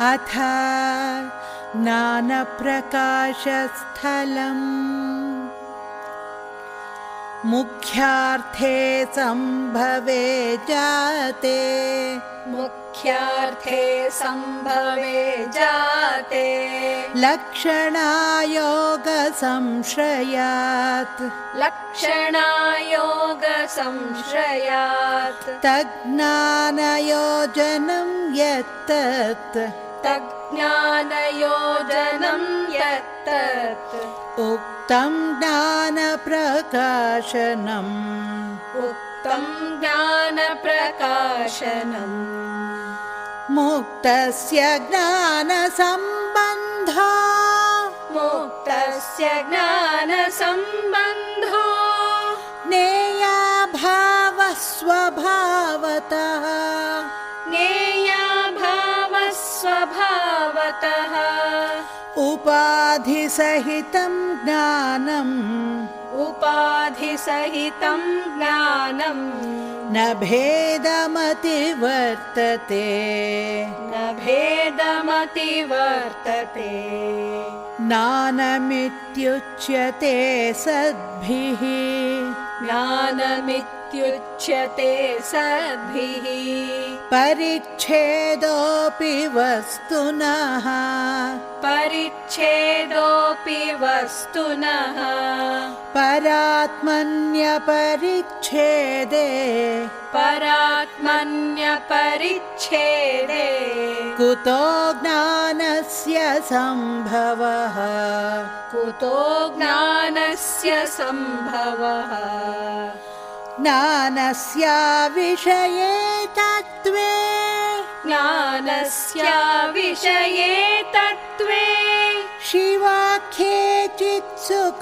अथ ज्ञानप्रकाशस्थलम्। मुख्यार्थे सम्भवे जाते। मुख्यार्थे सम्भवे जाते। लक्षणायोगसंश्रयात्। लक्षणायोगसंश्रयात्। तज्ज्ञानयोजनं यत्तत् तज्ज्ञानयोजनं यत्तत्। उक्तं ज्ञानप्रकाशनम्। उक्तं ज्ञानप्रकाशनम्। मुक्तस्य ज्ञानसम्बन्धो। मुक्तस्य ज्ञानसम्बन्धो। नेयाभावः स्वभावतः स्वभावतः उपाधिसहितं ज्ञानम् उपाधिसहितं ज्ञानम् न भेदमतिवर्तते। न भेदमतिवर्तते। ज्ञानमित्युच्यते सद्भिः ज्ञानमित्युच्यते सद्भिः परिच्छेदोऽपि वस्तुनः। परिच्छेदोऽपि वस्तुनः। परात्मन्यपरिच्छेदे। परात्मन्यपरिच्छेदे। कुतो ज्ञानस्य सम्भवः। कुतो ज्ञानस्य सम्भवः ज्ञानस्याविषये तत्त्वे। ज्ञानस्य विषये तत्त्वे। शिवाख्ये चित्सुखात्मनि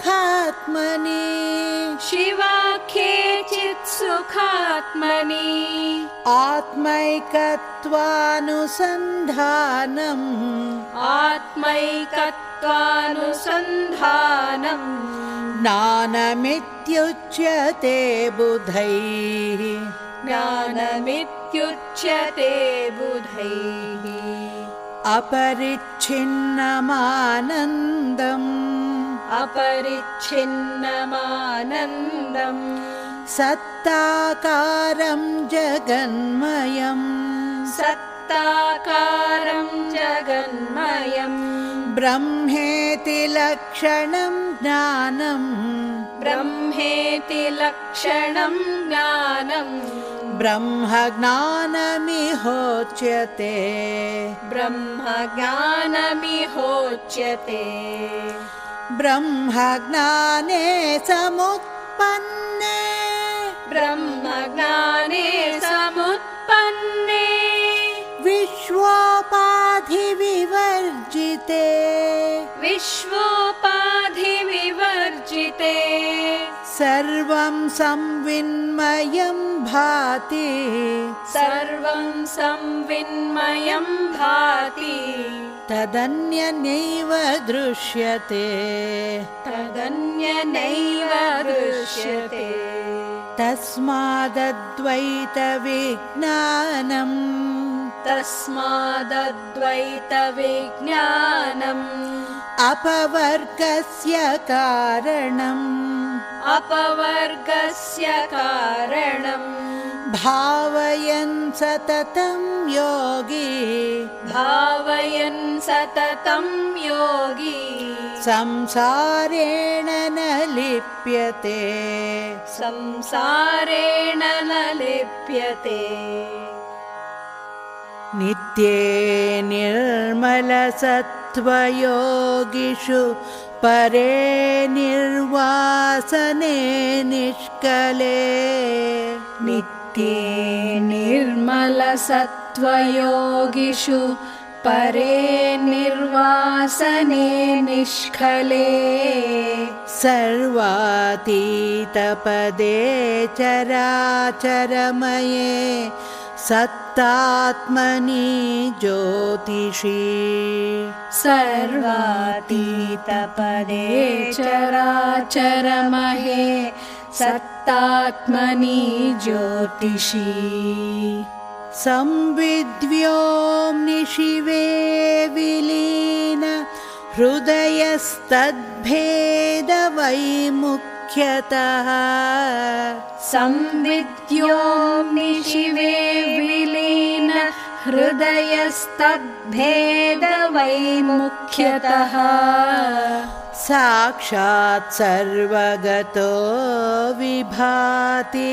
शिवाख्ये चित् सुखात्मनि। आत्मैकत्वानुसन्धानम् आत्मैकत्वानुसन्धानम् ज्ञानमित्युच्यते बुधैः। ज्ञानमित्युच्यते बुधैः। अपरिच्छिन्नमानन्दम्। अपरिच्छिन्नमानन्दम्। सत्ताकारं जगन्मयम्। सत्ताकारं जगन्मयम् ब्रह्मेति लक्षणं ज्ञानम् ब्रह्मेति लक्षणं ज्ञानम् ब्रह्मज्ञानमिहोच्यते। ब्रह्मज्ञानमिहोच्यते। ब्रह्मज्ञाने समुत्पन्ने। ब्रह्मज्ञाने सर्वं संविन्मयं भाति। सर्वं संविन्मयं भाति। तदन्यनैव दृश्यते। तदन्यनैव दृश्यते। तस्मादद्वैतविज्ञानम् तस्मादद्वैतविज्ञानम् अपवर्गस्य कारणम्। अपवर्गस्य कारणम्। भावयन् सततं योगी। भावयन् सततं योगी। संसारेण न लिप्यते। संसारेण न लिप्यते नित्ये निर्मलसत्त्वयोगिषु परे निर्वासने निष्कले। नित्ये निर्मलसत्त्वयोगिषु परे निर्वासने निष्कले। सर्वातीतपदे चराचरमये सत्तात्मनि ज्योतिषी। सर्वातीतपदे चराचरमहे सत्तात्मनि ज्योतिषी। संविद्व्योम्नि शिवे विलीन हृदयस्तद्भेदवैमुख्यतः संविद्योम्नि शिवे विलीन हृदयस्तद्भेदवैमुख्यतः साक्षात् सर्वगतो विभाति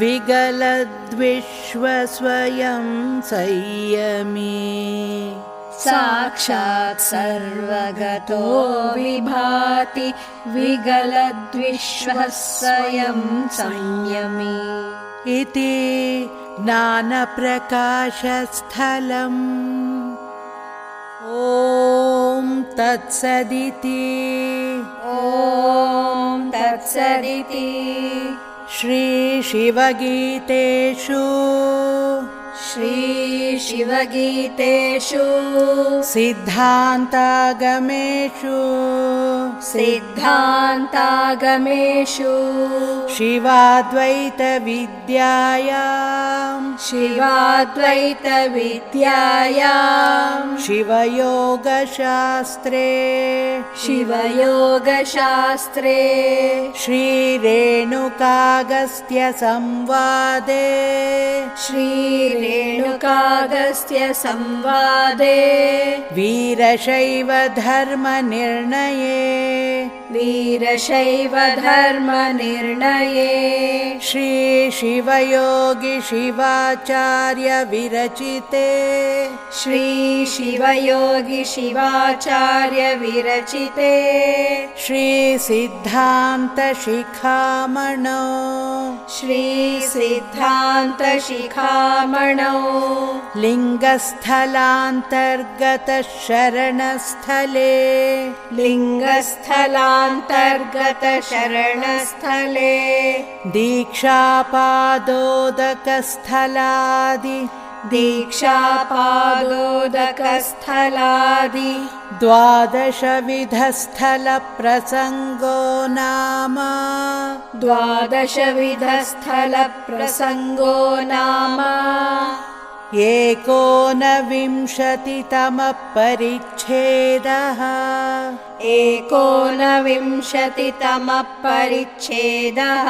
विगलद्विश्वस्वयं संयमी साक्षात् सर्वगतो विभाति विगलद्विश्वः स्वयं संयमी। इति ज्ञानप्रकाशस्थलम्। ॐ तत्सदिति। ॐ तत्सदिति। श्रीशिवगीतेषु श्रीशिवगीतेषु। सिद्धान्तागमेषु। सिद्धान्तागमेषु। शिवाद्वैतविद्यायाम् शिवाद्वैतविद्यायाम् शिवयोगशास्त्रे। शिवयोगशास्त्रे। श्रीरेणुकागस्त्यसंवादे श्रीरेणुकागस्त्य संवादे। वीरशैवधर्मनिर्णये वीरशैव धर्मनिर्णये श्रीशिवयोगि शिवाचार्य विरचिते। श्रीशिवयोगि शिवाचार्य विरचिते। श्रीसिद्धान्तशिखामणौ श्रीसिद्धान्तशिखामणौ लिङ्गस्थलान्तर्गतशरणस्थले। लिङ्गस्थलान्तर्गतशरणस्थले। दीक्षापादोदकस्थलादि दीक्षापादोदकस्थलादि द्वादशविधस्थलप्रसङ्गो नाम द्वादशविधस्थलप्रसङ्गो नाम एकोनविंशतितमः परिच्छेदः एकोनविंशतितमः परिच्छेदः